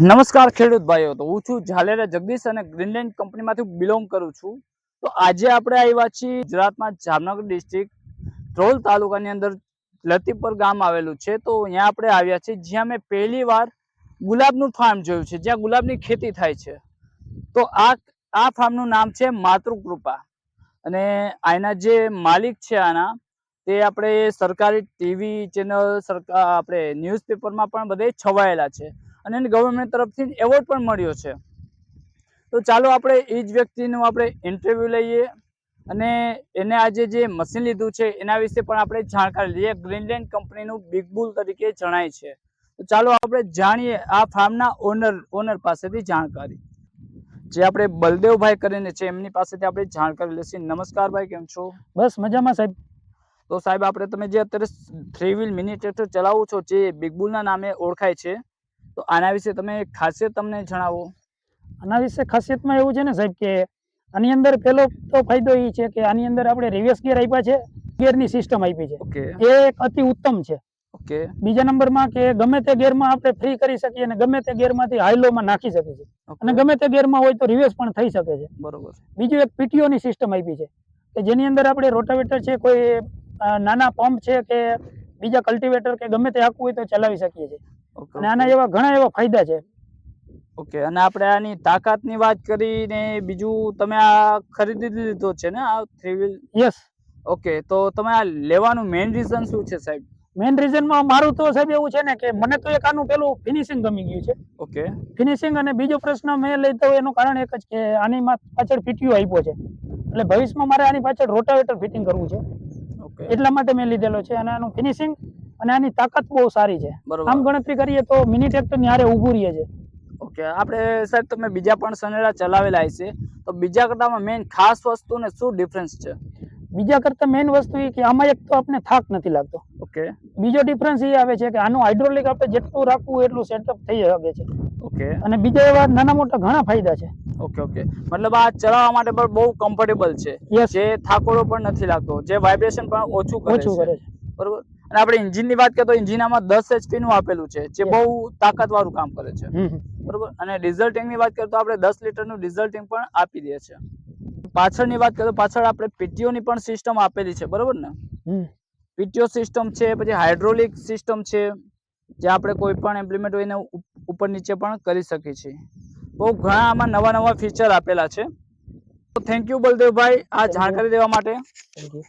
નમસ્કાર ખેડૂત ભાઈઓ, તો હું છું ઝાલેરા જગદીશ અને ગ્રીનલેન્ડ કંપનીમાંથી બિલોંગ કરું છું. તો આજે આપણે આવ્યા છીએ ગુજરાતમાં જામનગર ડિસ્ટ્રિક્ટ ધ્રોલ તાલુકાની અંદર લતીપર ગામ આવેલું છે. તો અહીંયા આપણે આવ્યા છીએ, જ્યાં મેં પહેલી વાર ગુલાબનું ફાર્મ જોયું છે, જ્યાં ગુલાબની ખેતી થાય છે. તો આ આ ફાર્મનું નામ છે માતૃકૃપા. અને આના જે માલિક છે આના, તે આપણે સરકારી ટીવી ચેનલ સરકાર આપણે ન્યૂઝપેપરમાં પણ બધે છવાયેલા છે. અને એને ગવર્મેન્ટ તરફથી એવોર્ડ પણ મળ્યો છે. તો ચાલો આપણે એ જ વ્યક્તિનું આપણે ઇન્ટરવ્યૂ લઈએ અને એને આજે જે મશીન લીધું છે એના વિશે પણ આપણે જાણકારી લઈએ. ગ્રીનલેન્ડ કંપનીનું બિગ બુલ તરીકે જણાય છે. તો ચાલો આપણે જાણીએ આ ફાર્મના ઓનર ઓનર પાસેથી જાણકારી. જે આપણે બલદેવભાઈ કરીને છે એમની પાસેથી આપણે જાણકારી લેશે નમસ્કાર ભાઈ કેમ છો? બસ મજામાં સાહેબ. તો સાહેબ આપણે તમે જે અત્યારે થ્રી વ્હીલ મિની ટ્રેક્ટર ચલાવો છો જે બિગ બુલના નામે ઓળખાય છે તો આના વિશે તમે ખાસિયત તમને જણાવો. આના વિશે ખાસિયતમાં એવું છે ને સાહેબ કે આની અંદર પેલો તો ફાયદો એ છે કે આની અંદર આપણે રિવર્સ ગિયર આપ્યા છે ગિયરની સિસ્ટમ આપી છે. એ એક અતિ ઉત્તમ છે. ઓકે. બીજા નંબરમાં કે ગમે તે ગિયરમાં આપણે ફ્રી કરી શકીએ અને ગમે તે ગિયરમાંથી હાઈલોમાં નાખી શકીએ છીએ. અને ગમે તે ગિયરમાં હોય તો રિવર્સ પણ થઈ શકે છે. બરોબર. બીજું એક પીટીઓની સિસ્ટમ આપી છે કે જેની અંદર આપણે રોટાવેટર છે કોઈ નાના પંપ છે કે બીજા કલ્ટિવેટર કે ગમે તે આખું હોય તો ચલાવી શકીએ છીએ. અને આના એવા ઘણા એવા ફાયદા છે. ઓકે અને આપણે આની તાકાતની વાત કરીને બીજું તમે આ ખરીદી લીધો છે ને આ થ્રી વ્હીલ યસ ઓકે તો તમે આ લેવાનું મેઇન રીઝન શું છે સાહેબ? મેઇન રીઝનમાં મારું તો સાહેબ એવું છે ને કે મને તો એક આનું પેલું ફિનિશિંગ ગમી ગયું છે. ઓકે ફિનિશિંગ અને બીજો પ્રશ્ન મેં લેતો એનું કારણ એક જ કે આની મા- પાછળ પીટીયુ આપ્યો છે. એટલે ભવિષ્યમાં મારે આની પાછળ રોટાવેટર ફિટિંગ કરવું છે. ઓકે એટલા માટે મેં લીધેલો છે અને આનું ફિનિશિંગ અને આની તાકાત બહુ સારી છે. આમ ગણતરી કરીએ તો મિની ટ્રેક્ટરની હારે ઊભું રહે છે ઓકે આપણે સાહેબ તમે બીજા પણ સનેડા ચલાવેલા હશે તો બીજા કરતામાં મેઇન ખાસ વસ્તુ ને શું ડિફરન્સ છે? બીજા કરતા મેઇન વસ્તુ એ કે આમાં એક તો આપણે થાક નથી લાગતો. ઓકે. બીજો ડિફરન્સ એ આવે છે કે આનું હાઇડ્રોલિક આપણે જેટલું રાખવું એટલું સેટઅપ થઈ શકે છે. ઓકે. અને બીજા એવા નાના મોટા ઘણા ફાયદા છે. Okay okay. મતલબ આ ચલાવવા માટે પણ બહુ કમ્ફર્ટેબલ છે. જે થાકોડો પણ નથી લાગતો જે વાઇબ્રેશન પણ ઓછું કરે છે. બરોબર? અને આપણે એન્જિનની વાત કરીએ તો એન્જિન આમાં દસ એચપી નું આપેલું છે જે. બહુ તાકાતવાળું કામ કરે છે. બરોબર અને ડીઝલ ટેન્કની વાત કરીએ તો આપણે દસ લીટરનું ડીઝલ ટેન્ક પણ આપી દે છે પાછળની વાત કરીએ તો પાછળ આપણે પીટીઓ ની પણ સિસ્ટમ આપેલી છે બરોબર ને પીટીઓ સિસ્ટમ છે પછી હાઇડ્રોલિક સિસ્ટમ છે જે આપણે કોઈ પણ ઇમ્પ્લિમેન્ટ હોય એને ઉપર નીચે પણ કરી શકીએ છીએ બહુ ઘણા આમાં નવા નવા ફીચર આપેલા છે તો થેન્ક યુ બલદેવભાઈ આ. જાણકારી દેવા માટે થેન્ક you.